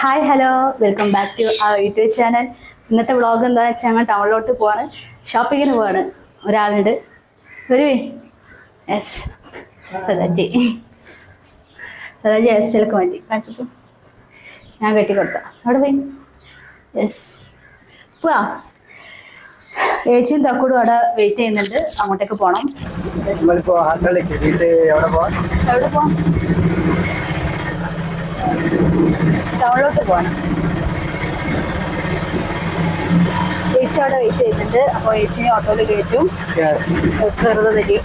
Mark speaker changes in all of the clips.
Speaker 1: Hi hello welcome back to ആ YouTube channel ഇന്നത്തെ vlog എന്താണെന്ന് വെച്ചാൽ ഞങ്ങൾ ടൗണിലോട്ട് പോവാണ്. ഷോപ്പിങ്ങിന് പോവാണ്. ഒരാളുണ്ട്. വരുവേ യെസ് സദാജി. സദാജി ഹെയർ സ്റ്റൈലൊക്കെ മാറ്റി കാണിച്ചു ഞാൻ കെട്ടി കൊടുത്ത അവിടെ പോയി. യെസ് പോവാ. ഏച്ചിയും തക്കൂടും അവിടെ വെയിറ്റ് ചെയ്യുന്നുണ്ട്. അങ്ങോട്ടേക്ക് പോകണം
Speaker 2: എവിടെ
Speaker 1: പോവാം? ടൗണിലോട്ട് പോകണം ചേച്ചി അവിടെ വെയിറ്റ് ചെയ്യുന്നുണ്ട്. അപ്പോൾ ചേച്ചിനെ ഓട്ടോയിൽ കയറ്റും. വെറുതെ തരും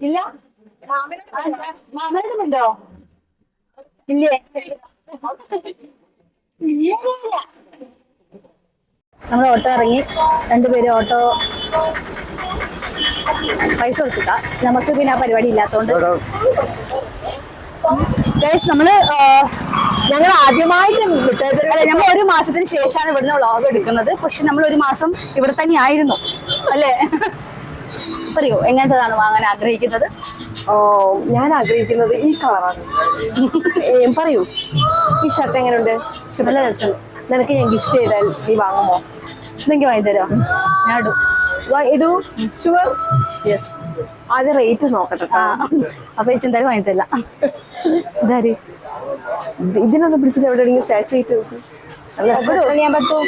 Speaker 1: ഇല്ല. മാമനോട് ഇല്ലേ? നമ്മൾ ഓട്ടോ ഇറങ്ങി. രണ്ടുപേരും ഓട്ടോ പൈസ കൊടുത്തിട്ട. നമുക്ക് പിന്നെ ആ പരിപാടി ഇല്ലാത്തോണ്ട്. ഗൈസ് നമ്മൾ ഞങ്ങൾ ആദ്യമായിട്ട് അല്ല നമ്മൾ ഒരു മാസത്തിന് ശേഷമാണ് ഇവിടുന്ന് വ്ളോഗ് എടുക്കുന്നത്. പക്ഷെ നമ്മൾ ഒരു മാസം ഇവിടെ തന്നെ ആയിരുന്നു. അല്ലേ? പറയൂ എങ്ങനത്തതാണ് വാങ്ങാൻ ആഗ്രഹിക്കുന്നത്?
Speaker 3: ഓ ഞാൻ ആഗ്രഹിക്കുന്നത് ഈ കളറാണ് പറയൂ. ഈ ഷർട്ട് എങ്ങനെയുണ്ട്
Speaker 1: നല്ല രസം.
Speaker 3: നിനക്ക് ഞാൻ ഗിഫ്റ്റ് ചെയ്താൽ നീ വാങ്ങുമോ?
Speaker 1: എന്തെങ്കിലും വാങ്ങി തരാം ഞാൻ ഇടും.
Speaker 3: വാ- ഇടൂ. ഷുവർ
Speaker 1: യെസ്
Speaker 3: ആദ്യം റേറ്റ് നോക്കട്ടെ
Speaker 1: അപ്പൊ ചേച്ചി എന്തായാലും വാങ്ങി തരില്ല. ഇതാര്?
Speaker 3: ഇത് ഇതിനൊന്നും പിടിച്ചിട്ട് എവിടെ സ്റ്റാച്ചു ആയിട്ട്
Speaker 1: ഞാൻ പറ്റൂ.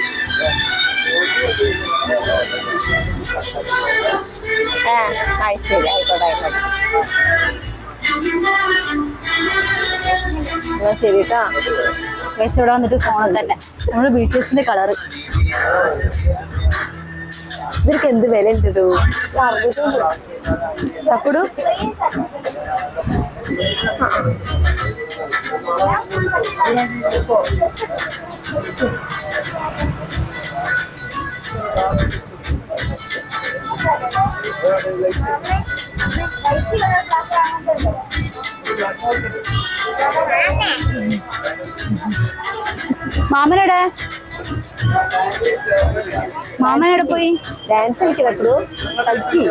Speaker 3: ആ ശരി ആയിക്കോട്ടെ ആയിക്കോട്ടെ. ശരി കേട്ടാ
Speaker 1: ഗൈസ് ഇവിടെ വന്നിട്ട് ഫോണിൽ തന്നെ. നമ്മുടെ ബി ടി എസിന്റെ കളറ്
Speaker 3: ഇവർക്ക് എന്ത് വില ഉണ്ട്
Speaker 1: തക്കുടു മാമനെടെ മാമനെടെ പോയി?
Speaker 3: ഡാൻസ് കളിക്കലോ കളിക്കി.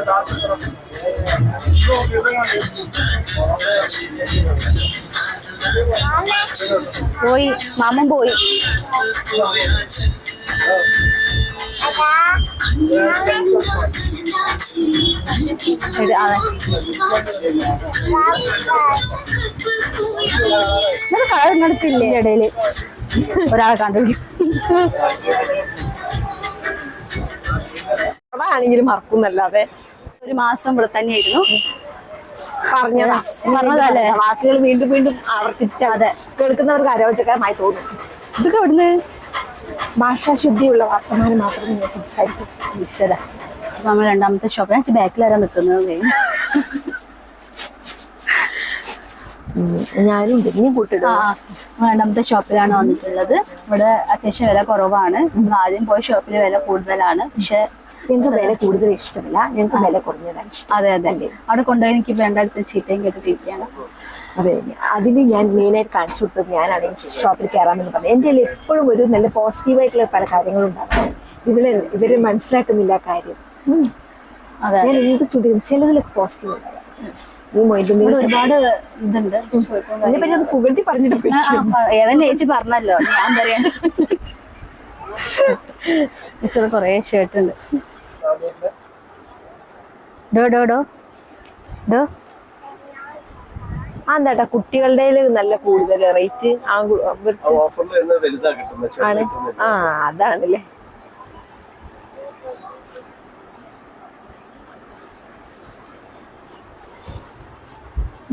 Speaker 1: പോയി. മാമൻ പോയി. കളർ ഇങ്ങടത്തില്ലേ ഇടയിൽ. ഒരാളെ കണ്ടുപിടിക്കും.
Speaker 3: ആണെങ്കിലും മറക്കുന്നല്ലാതെ.
Speaker 1: ഒരു മാസം ഇവിടെ തന്നെയായിരുന്നു.
Speaker 3: പറഞ്ഞതാ.
Speaker 1: പറഞ്ഞതല്ലേ?
Speaker 3: വാക്കുകൾ വീണ്ടും വീണ്ടും
Speaker 1: ആവർത്തിച്ചാതെ
Speaker 3: കേൾക്കുന്നവർക്ക് അരോചകരമായി തോന്നും.
Speaker 1: ഇതൊക്കെ എവിടുന്ന്?
Speaker 3: ഭാഷാശുദ്ധിയുള്ള വർത്തമാനം മാത്രം ഞാൻ സംസാരിക്കും.
Speaker 1: ഈശ്വര. നമ്മൾ രണ്ടാമത്തെ ഷോപ്പ് ഞാൻ ബാക്കിലാരാ നിൽക്കുന്നത്
Speaker 3: ഞാനും ഇനി കൂട്ടിടും.
Speaker 1: ആ ആ. നമ്മൾ രണ്ടാമത്തെ ഷോപ്പിലാണ് വന്നിട്ടുള്ളത്. ഇവിടെ അത്യാവശ്യം വില കുറവാണ്. നമ്മൾ ആദ്യം പോയ ഷോപ്പിൽ വില കൂടുതലാണ്. പക്ഷെ
Speaker 3: ഞങ്ങൾക്ക് വില കൂടുതൽ ഇഷ്ടമില്ല. ഞങ്ങൾക്ക് വില കുറഞ്ഞതാണ്
Speaker 1: അതെ അതെ. അല്ലേ? അവിടെ കൊണ്ടുപോയി എനിക്ക് രണ്ടടുത്ത് ചീത്തയും കേട്ടിട്ടിരിക്കുകയാണ്
Speaker 3: അതെ അതിന് ഞാൻ മെയിനായിട്ട് കാണിച്ചു കൊടുത്തത് ഞാൻ അതിന് ഷോപ്പിൽ കയറാമെന്ന് പറഞ്ഞു എന്റെ കയ്യിൽ എപ്പോഴും ഒരു നല്ല പോസിറ്റീവായിട്ടുള്ള പല കാര്യങ്ങളും ഉണ്ടാകും ഇവരെ ഇവർ മനസ്സിലാക്കുന്നില്ല കാര്യം. ഞാൻ എന്ത് ചുടിയും ചിലതിലൊക്കെ പോസിറ്റീവ്
Speaker 1: ഇവിടെ ഒരുപാട് ഇതുണ്ട്.
Speaker 3: പുകഴ്ത്തി പറഞ്ഞിട്ട്
Speaker 1: ചേച്ചി പറഞ്ഞല്ലോ. ഞാൻ പറയാൻ ചേച്ചിയുടെ കുറേ ഷർട്ട് ഉണ്ട്. ഡോ ഡോ ഡോ. ഡോ.
Speaker 3: ആ എന്താട്ടാ കുട്ടികളുടെ നല്ല കൂടുതൽ റേറ്റ് ആ ആ അതാണല്ലേ.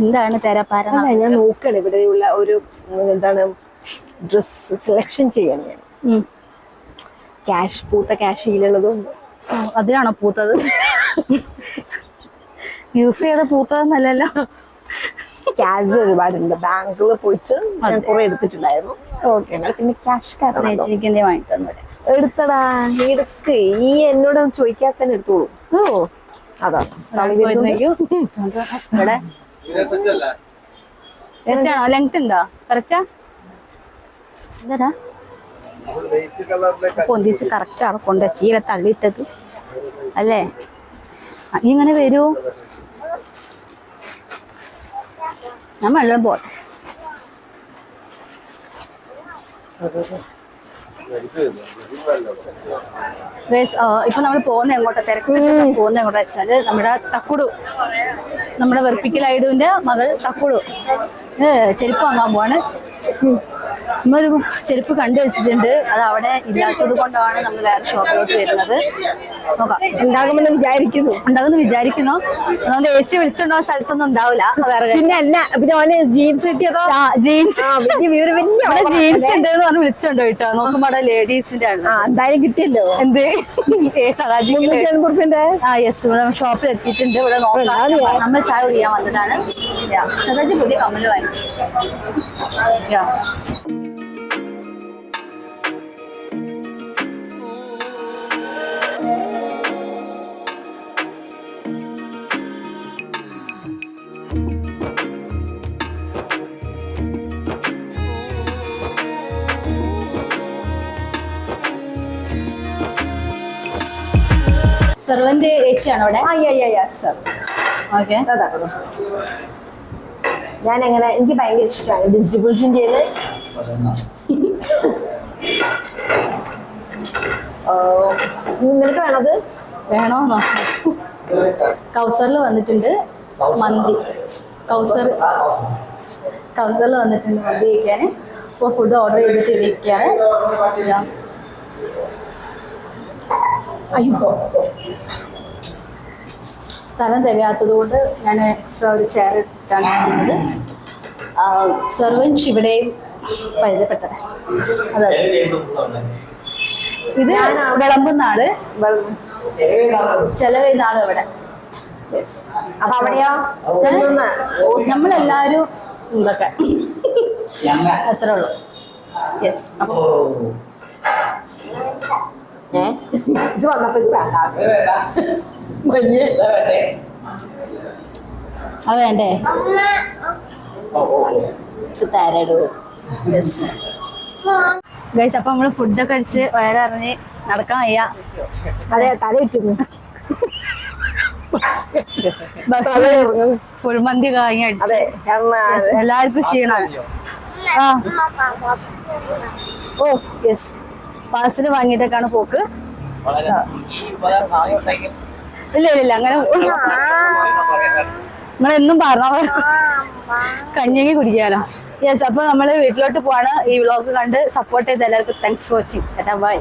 Speaker 1: എന്താണ് തെരപ്പാര
Speaker 3: അല്ല ഞാൻ നോക്കണം. ഇവിടെയുള്ള ഒരു എന്താണ് ഡ്രസ് സെലക്ഷൻ ചെയ്യണം ഞാൻ. ക്യാഷ് പൂത്ത ക്യാഷ് കയ്യിലുള്ളതും
Speaker 1: അതിനാണോ പൂത്തത്? യൂസ് ചെയ്ത പൂത്തതെന്നല്ലല്ലോ.
Speaker 3: ക്യാഷ് ഒരുപാടുണ്ട്. ബാങ്കിൽ പോയിട്ട് ഞാൻ കുറെ എടുത്തിട്ടുണ്ടായിരുന്നു. ഓക്കെ പിന്നെ ക്യാഷ് കാരണം
Speaker 1: ചേച്ചിക്ക് എന്തേ വാങ്ങി തന്നൂടെ
Speaker 3: എടുത്തടാ എടുക്ക്. ഈ എന്നോട് ചോദിക്കാതെ തന്നെ എടുത്തോളൂ. ഓ. അതാ.
Speaker 1: ഇവിടെ
Speaker 2: ഇതിനെ സെറ്റ് അല്ല.
Speaker 1: സെറ്റ് ആണോ? ലെങ്ത് ഉണ്ടോ? കറക്റ്റാ എന്താടാ പൊന്തിച്ച് കറക്റ്റ് ആണ്? ചീര തള്ളിയിട്ടത്. അല്ലേ? ഇങ്ങനെ വരൂ? ഞാൻ വെള്ളം പോട്ടെ. ഇപ്പൊ നമ്മൾ പോകുന്ന എങ്ങോട്ടാ? തിരക്ക് പോകുന്ന എങ്ങോട്ടാ വെച്ചാൽ നമ്മുടെ തക്കുടു. നമ്മുടെ വെറുപ്പിക്കൽ ഐഡുവിന്റെ മകൾ തക്കുടു. ചെരുപ്പ് വാങ്ങാൻ പോവാണ്. നമ്മളൊരു ചെരുപ്പ് കണ്ടു വെച്ചിട്ടുണ്ട്. അത് അവിടെ ഇല്ലാത്തത് കൊണ്ടാണ് നമ്മൾ വേറെ ഷോപ്പിലോട്ട് വരുന്നത്. നോക്കാം.
Speaker 3: ഉണ്ടാകുമെന്ന് വിചാരിക്കുന്നു.
Speaker 1: ഉണ്ടാകുമെന്ന് വിചാരിക്കുന്നു. അതുകൊണ്ട് ഏച്ചി വിളിച്ചുണ്ടോ സ്ഥലത്തൊന്നും ഉണ്ടാവില്ല വേറെ
Speaker 3: പിന്നെ അല്ല പിന്നെ ഓനെ ജീൻസ് കിട്ടിയതോ?
Speaker 1: ജീൻസ് ജീൻസ് ഉണ്ട് എന്ന് പറഞ്ഞ് വിളിച്ചുണ്ടോ കേട്ടോ? നോക്കുമ്പോ അവിടെ ലേഡീസിന്റെ ആണ്
Speaker 3: എന്തായാലും കിട്ടിയല്ലോ.
Speaker 1: എന്ത്?
Speaker 3: റുപ്യന്റെ
Speaker 1: ആ യെസ് ഇവിടെ ഷോപ്പിൽ എത്തിയിട്ടുണ്ട്. ഇവിടെ നോക്കാം. നമ്മൾ ചായ കുടിക്കാൻ വന്നതാണ് സദാജി പുതിയ കമ്മൽ വാങ്ങിച്ചു. സെർവന്റ് ഓക്കെ
Speaker 3: ഞാൻ എങ്ങനെ എനിക്ക് ഭയങ്കര ഇഷ്ടമാണ് ഡിസ്ട്രിബ്യൂഷൻ ചെയ്ത് നിനക്ക് വേണത്?
Speaker 1: വേണോന്നോ കൗസറിൽ വന്നിട്ടുണ്ട് മന്തി. കൗസർ കൗസറിൽ വന്നിട്ടുണ്ട് മന്തി കഴിക്കാൻ. അപ്പോൾ ഫുഡ് ഓർഡർ ചെയ്തിട്ട് ഇരിക്കുകയാണ്. അയ്യോ. സ്ഥലം തികയാത്തത് കൊണ്ട് ഞാൻ എക്സ്ട്രാ ഒരു ചെയർ ഇട്ടാണ് ഇരിക്കുന്നത് സെർവൻസ് ഇവിടെയും പരിചയപ്പെടുത്തണേ അതെ. ഇത് വിളമ്പുന്ന ആൾ ചെലവെയ്യുന്ന ആൾ ഇവിടെ
Speaker 3: അപ്പൊ അവിടെയോ?
Speaker 1: നമ്മളെല്ലാരും ഇതൊക്കെ അത്രേ ഉള്ളൂ. യെസ് അപ്പൊ
Speaker 3: ഏ? ഇത് വന്നപ്പോ ഇത് വേണ്ട
Speaker 1: അത് വേണ്ടേ തരടൂ. യെസ് ഗൈസ് അപ്പൊ നമ്മൾ ഫുഡൊക്കെ അടിച്ച് വയറിറങ്ങി നടക്കാൻ വയ്യ.
Speaker 3: അതെ തല ഇട്ടുന്നു
Speaker 1: കുഴിമന്തി വാങ്ങി അടിച്ച്. എല്ലാവർക്കും ക്ഷീണമാണ് ആ. ഓ യെസ് പാർസൽ വാങ്ങിയിട്ടൊക്കെയാണ് പോക്ക്. ഇല്ല അങ്ങനെ നമ്മളെന്നും പറഞ്ഞ. കഞ്ഞിങ്ങി കുടിക്കാലോ. യെസ് അപ്പൊ നമ്മൾ വീട്ടിലോട്ട് പോവാണ്. ഈ വ്ളോഗ് കണ്ട് സപ്പോർട്ട് ചെയ്ത എല്ലാവർക്കും താങ്ക്സ് ഫോർ വാച്ചിങ് ബൈ